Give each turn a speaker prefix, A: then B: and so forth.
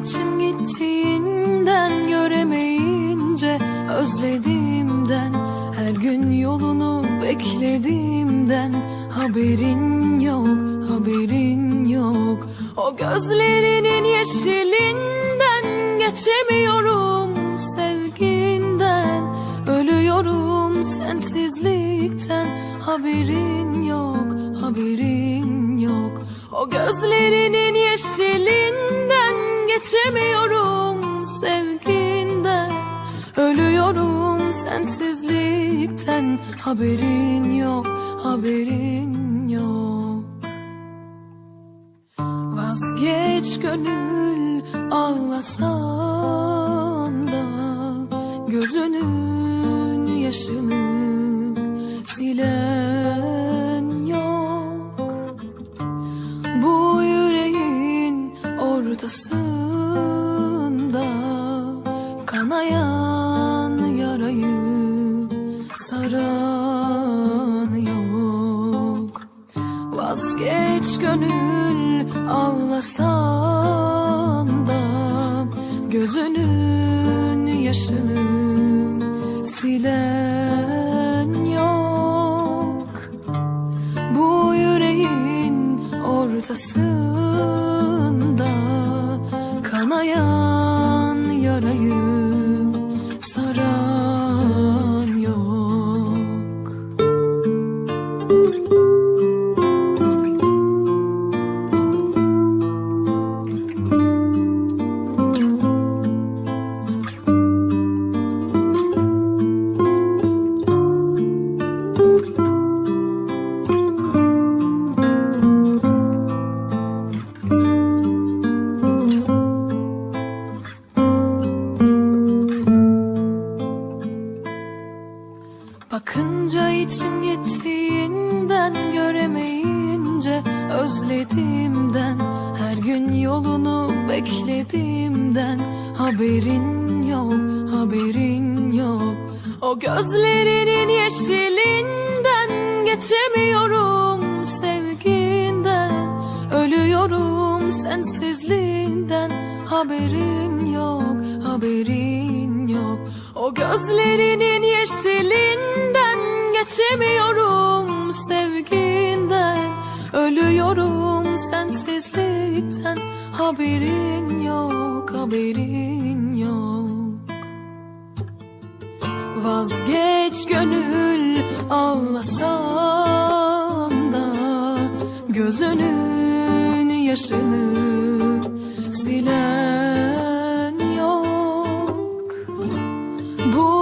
A: İçim gittiğinden göremeyince özlediğimden her gün yolunu beklediğimden haberin yok haberin yok. O gözlerinin yeşilinden geçemiyorum sevginden ölüyorum sensizlikten haberin yok haberin yok. O gözlerinin yeşilinden geçemiyorum sevginden. Ölüyorum sensizlikten. Haberin yok haberin yok. Vazgeç gönül ağlasan da Gözünün yaşını silen yok. Bu yüreğin ortasında saran yok. Vazgeç gönül ağlasan da gözünün yaşını silen yok. Bu yüreğin ortasında kanayan Bakınca içim gittiğinden göremeyince özlediğimden her gün yolunu beklediğimden haberin yok haberin yok. O gözlerinin yeşilinden geçemiyorum sevginden ölüyorum sensizliğinden haberin yok haberin o gözlerinin yeşilinden geçemiyorum sevginden. Ölüyorum sensizlikten haberin yok haberin yok. Vazgeç gönül ağlasam da Gözünün yaşını siler Bu